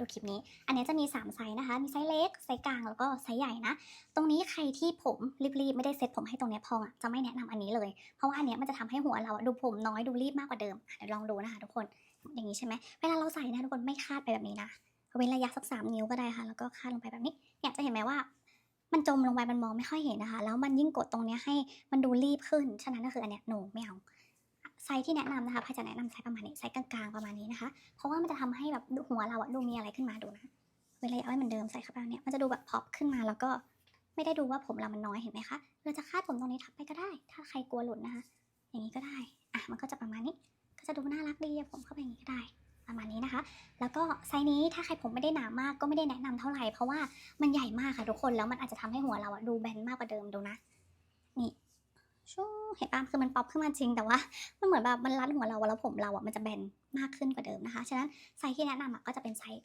ดูคลิปนี้ อันนี้จะมี 3 ไซส์นะคะ มีไซส์เล็ก ไซส์กลาง แล้วก็ไซส์ใหญ่นะ ตรงนี้ใครที่ผมรีบๆ ไม่ได้เซ็ตผมให้ตรงเนี้ยพองอะ จะไม่แนะนำอันนี้เลย เพราะว่าอันเนี้ยมันจะทำให้หัวเราดูผมน้อยดูรีบมากกว่าเดิม เดี๋ยวลองดูนะคะทุกคน อย่างนี้ใช่ไหม เวลาเราใส่นะทุกคนไม่คาดไปแบบนี้นะ เว้นระยะสักสามนิ้วก็ได้ค่ะ แล้วก็คาดลงไปแบบนี้ เนี่ยจะเห็นไหมว่ามันจมลงไปมันมองไม่ค่อยเห็นนะคะ แล้วมันยิ่งกดตรงเนี้ยให้มันดูรีบขึ้น ฉะนั้นก็คืออันเนี้ยหนูไม่เอา ไซส์ที่แนะนำนะคะพายจะแนะนำไซส์ประมาณนี้ไซส์กลางๆประมาณนี้นะคะ เพราะว่ามันจะทำให้แบบหัวเราอะดูมีอะไรขึ้นมาดูนะเวลาเอาให้เหมือนเดิมใส่เข้าไปเนี่ยมันจะดูแบบพอปขึ้นมาแล้วก็ไม่ได้ดูว่าผมเรามันน้อยเห็นไหมคะเราจะคาดผมตรงนี้ทับไปก็ได้ ถ้าใครกลัวหลุดนะคะ อย่างนี้ก็ได้อะมันก็จะประมาณนี้ ก็จะดูน่ารักดีผมเข้าไปอย่างนี้ก็ได้ประมาณนี้นะคะ แล้วก็ไซส์นี้ถ้าใครผมไม่ได้หนามากก็ไม่ได้แนะนำเท่าไหร่เพราะว่ามันใหญ่มากค่ะทุกคนแล้วมันอาจจะทำให้หัวเราอะดูแบนมากกว่าเดิมดูนะ เห็นปะคือมันป๊อปขึ้นมาจริงแต่ว่ามันเหมือนแบบมันรัดหัวเราแล้วผมเราอะมันจะแบนมากขึ้นกว่าเดิมนะคะ ฉะนั้นไซส์ที่แนะนำอะก็จะเป็นไซส์